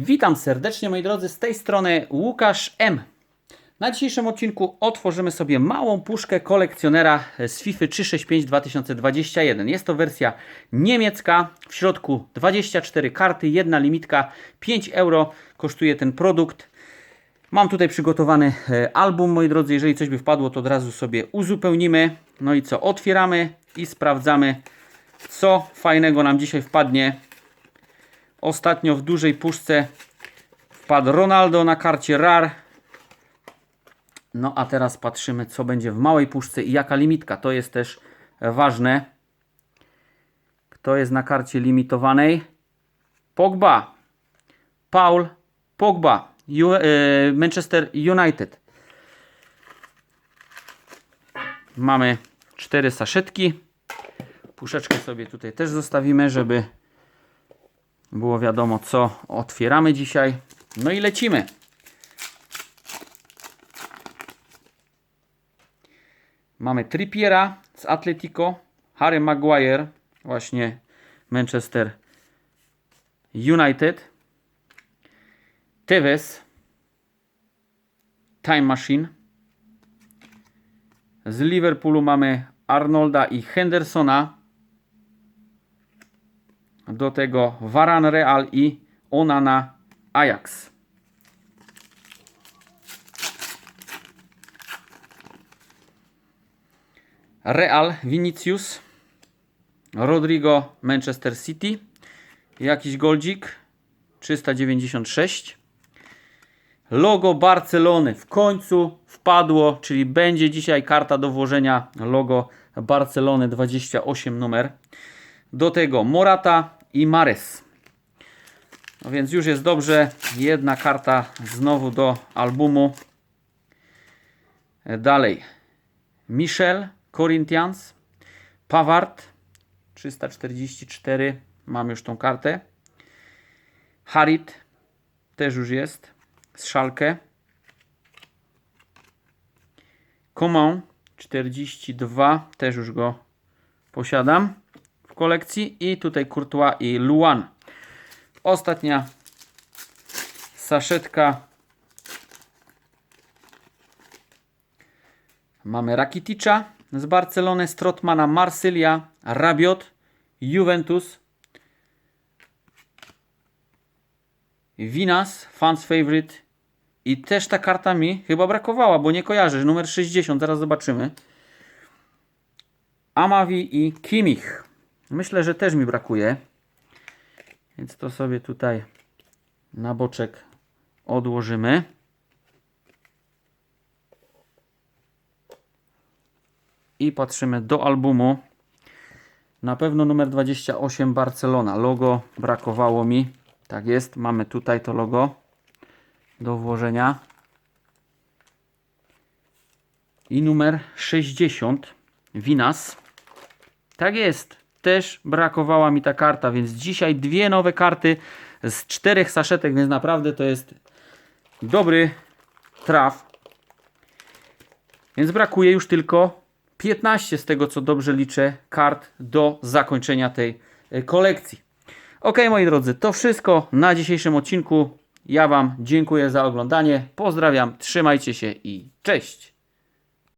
Witam serdecznie moi drodzy, z tej strony Łukasz M. Na dzisiejszym odcinku otworzymy sobie małą puszkę kolekcjonera z FIFA 365 2021. Jest to wersja niemiecka, w środku 24 karty, jedna limitka, 5 euro kosztuje ten produkt. Mam tutaj przygotowany e, album, moi drodzy, jeżeli coś by wpadło, to od razu sobie uzupełnimy. No i co, otwieramy i sprawdzamy, co fajnego nam dzisiaj wpadnie. Ostatnio w dużej puszce wpadł Ronaldo na karcie RAR. No a teraz patrzymy, co będzie w małej puszce i jaka limitka. To jest też ważne. Kto jest na karcie limitowanej? Pogba. Paul Pogba. U, e, Manchester United. Mamy cztery saszetki. Puszeczkę sobie tutaj też zostawimy, żeby było wiadomo, co otwieramy dzisiaj. No i lecimy. Mamy Trippiera z Atletico, Harry Maguire, właśnie Manchester United, Tevez, Time Machine. Z Liverpoolu mamy Arnolda i Hendersona. Do tego Varan Real i Onana Ajax. Real Vinicius, Rodrigo Manchester City, jakiś goldzik 396. Logo Barcelony w końcu wpadło, czyli będzie dzisiaj karta do włożenia logo Barcelony 28 numer. Do tego Morata i Mares. No więc już jest dobrze. Jedna karta znowu do albumu. Dalej. Michel Corinthians. Pawart 344. Mam już tą kartę. Harit też już jest. Z Szalkę. Coman 42. Też już go posiadam kolekcji. I tutaj Courtois i Luan. Ostatnia saszetka. Mamy Rakiticza z Barcelony, Strotmana, Marsylia, Rabiot, Juventus, Winas, fans favorite i też ta karta mi chyba brakowała, bo nie kojarzę, numer 60, zaraz zobaczymy. Amavi i Kimmich. Myślę, że też mi brakuje. Więc to sobie tutaj na boczek odłożymy. I patrzymy do albumu. Na pewno numer 28 Barcelona. Logo brakowało mi. Tak jest, mamy tutaj to logo do włożenia. I numer 60 Winas. Tak jest, też brakowała mi ta karta, więc dzisiaj dwie nowe karty z czterech saszetek, więc naprawdę to jest dobry traf. Więc brakuje już tylko 15 z tego co dobrze liczę kart do zakończenia tej e, kolekcji. Ok, moi drodzy, to wszystko na dzisiejszym odcinku. Ja Wam dziękuję za oglądanie. Pozdrawiam, trzymajcie się i cześć.